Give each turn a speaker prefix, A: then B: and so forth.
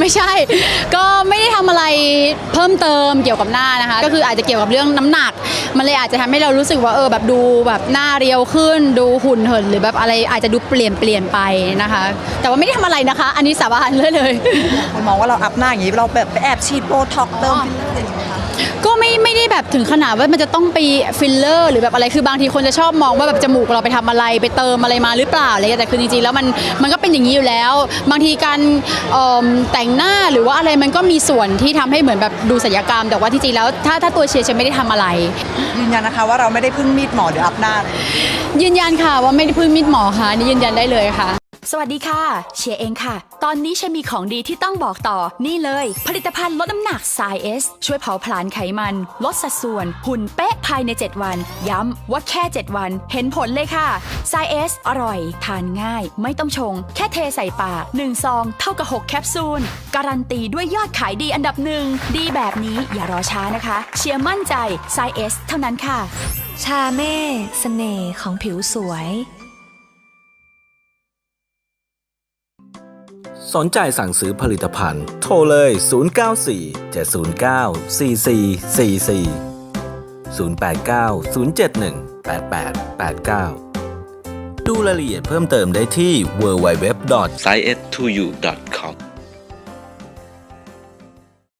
A: ไม่ใช่ ก็ไม่ได้ทำอะไรเพิ่มเติมเกี่ยวกับหน้านะคะ ก็คืออาจจะเกี่ยวกับเรื่องน้ำหนัก มันเลยอาจจะทำให้เรารู้สึกว่าเออแบบดูแบบหน้าเรียวขึ้น ดูหุ่นเหินหรือแบบอะไรอาจจะดูเปลี่ยนเปลี่ยนไปนะคะ แต่ว่าไม่ได้ทำอะไรนะคะ อันนี้สาบานเลยเลย
B: คนมองว่าเราอัพหน้าอย่างนี้เราแบบไปแอบฉีดโบท็อกซ์เติมฟิลเลอร์อะ ไม่
A: ได้แบบถึงขนาดว่ามันจะต้องไปฟิลเลอร์ หรือแบบอะไรคือบางทีคนจะชอบมองว่าแบบจมูกเราไปทำอะไรไปเติมอะไรมาหรือเปล่าอะไรแต่คือจริงๆแล้วมันมันก็เป็นอย่างนี้อยู่แล้ว บางทีการแต่งหน้าหรือว่าอะไรมันก็มีส่วนที่ทำให้เหมือนแบบดูศัลยกรรม แต่ว่าที่จริงแล้วถ้าถ้าตัวเชียร์จะไม่ได้ทำอะไร
B: ยืนยันนะคะว่าเราไม่ได้พึ่งมีดหมอหรืออัพหน้า
A: ยืนยันค่ะว่าไม่ได้พึ่งมิดหมอค่ะนี่ยืนยันได้เลยค่ะ
C: สวัสดีค่ะ เชียร์เองค่ะ ตอนนี้เชียร์มีของดีที่ต้องบอกต่อ นี่เลย ผลิตภัณฑ์ลดน้ำหนักสายเอสช่วยเผาผลาญไขมัน ลดสัดส่วน หุ่นเป๊ะภายใน 7 วัน ย้ำว่าแค่ 7 วัน เห็นผลเลยค่ะสายเอสอร่อย ทานง่าย ไม่ต้องชง แค่เทใส่ปาก1ซอง เท่ากับ 6 แคปซูล การันตีด้วยยอดขายดีอันดับหนึ่งดีแบบนี้อย่ารอช้านะคะ เชียร์มั่นใจสายเอสเท่านั้นค่ะ
D: ชาเม่เสน่ห์ของผิวสวย
E: สนใจสั่งซื้อผลิตภัณฑ์ โทรเลย 094 709 4444 089 071 8889 ดูรายละเอียดเพิ่มเติมได้ที่ www.
F: science2u.com